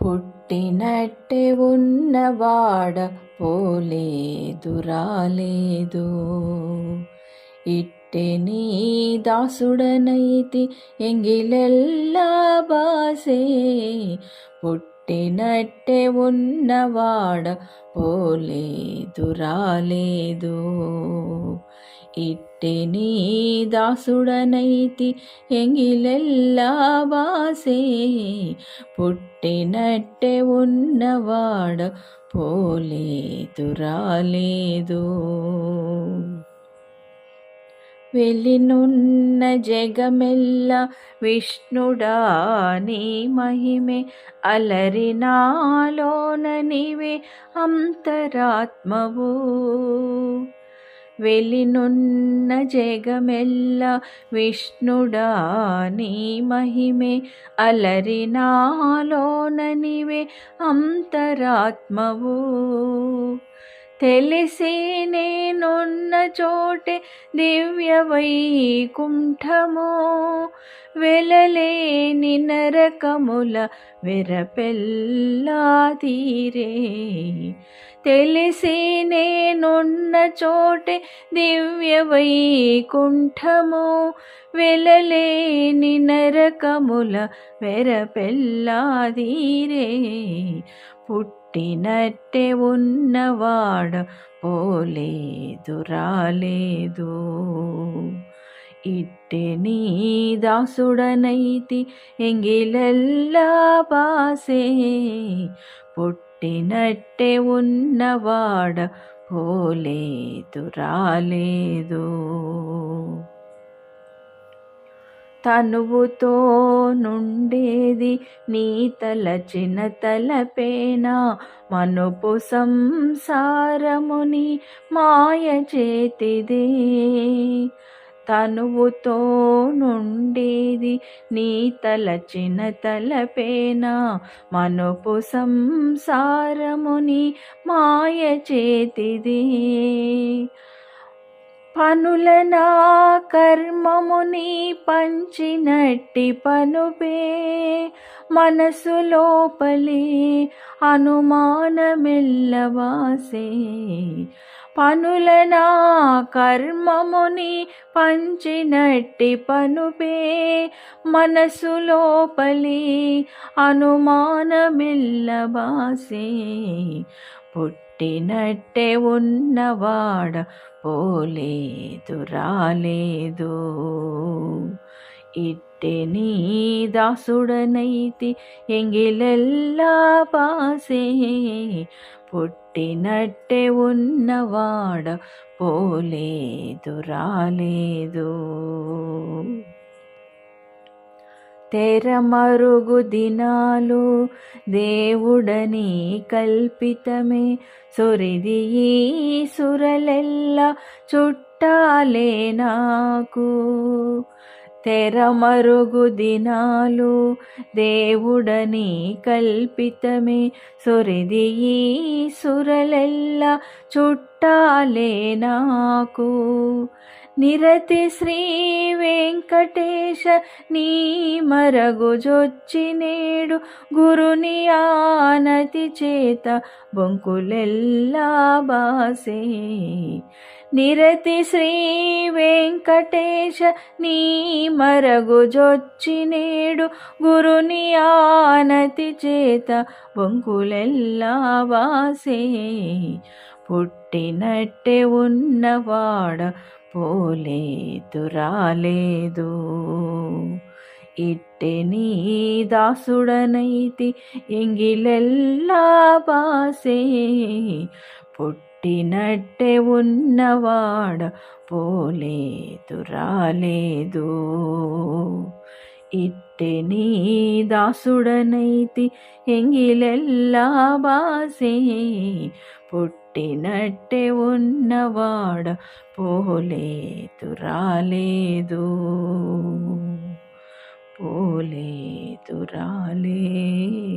పుట్టినట్టే ఉన్నవాడ పోలేదు రాలేదు ఇట్టే నీ దాసుడనైతి ఎంగిలెల్లా బాసే. పుట్టి పుట్టినట్టే ఉన్నవాడ పోలేదు రాలేదు. ఇట్టి నీ దాసుడనైతి ఎంగిలెల్లా వాసే. పుట్టినట్టే ఉన్నవాడ పోలేదు రాలేదు. వెలినున్న జగమెల్ల విష్ణుడా నీ మహిమే అలరినాలోన నీవే అంతరాత్మవు వెలినున్న జగమెల్ల విష్ణుడా నీ మహిమే అలరినాలోన నీవే అంతరాత్మవు తెలిసి నేనున్న చోటే దివ్య వైకుంఠము. వెలలేని నరకముల విరపెల్లా తీరే. తెలిసి నేనున్న చోటే దివ్య వైకుంఠము. వెలలేని నరకముల వెరపెల్లాదీరే పుట్టినట్టే ఉన్నవాడ పోలేదు రాలేదు. ఇట్టె నీ దాసుడనైతి ఎంగిలెల్లా బాసే. పుట్టినట్టే ఉన్నవాడ పోలేదు రాలేదు. తనువుతో నుండేది నీ తలచిన తలపేనా? మనుపు సంసారముని మాయ చేతిదే. తనువుతో నుండేది నీ తలచిన తలపేనా? మనుపు సంసారముని మాయ చేతిదే. పనులనా కర్మముని పంచినట్టి పనుపే. మనసు లోపలే అనుమానమెల్లవాసే. పనులనా కర్మముని పంచినట్టి పనుపే. మనసు లోపలి అనుమానమిల్లబాసే పుట్టినట్టే ఉన్నవాడ పోలేదు రాలేదు. ఇట్టె నీ దాసుడనైతి ఎంగిలెల్లా పాసే. పుట్టినట్టే ఉన్నవాడ పోలేదు రాలేదు. తెరమరుగు దినాలు దేవుడని కల్పితమే. సొరిది ఈ సురలెల్ల చుట్టాలే నాకు. తెరమరుగు దినాలు దేవుడని కల్పితమే. సొరిది ఈ సురలెల్ల చుట్టాలే నాకు. నిరతి శ్రీ వెంకటేశ నీ మరగుజొచ్చి నేడు గురుని ఆనతి చేత బొంకులెల్లా బాసే. నిరతి శ్రీ వెంకటేశ నీ మరగుజొచ్చి నేడు గురుని ఆనతి చేత బొంకులెల్లా వాసే పుట్టినట్టే ఉన్నవాడ పోలేదు రాలేదు ఇట్టె నీ దాసుడనైతి ఎంగిలెల్లా బాసే. పుట్టినట్టే ఉన్నవాడ పోలేదు రాలేదు ఇట్టె నీ దాసుడనైతి ఎంగిలెల్లా బాసే. పుట్టి పుట్టినట్టే ఉన్నవాడ పోలేదు రాలేదు. పోలేదు రాలేదు.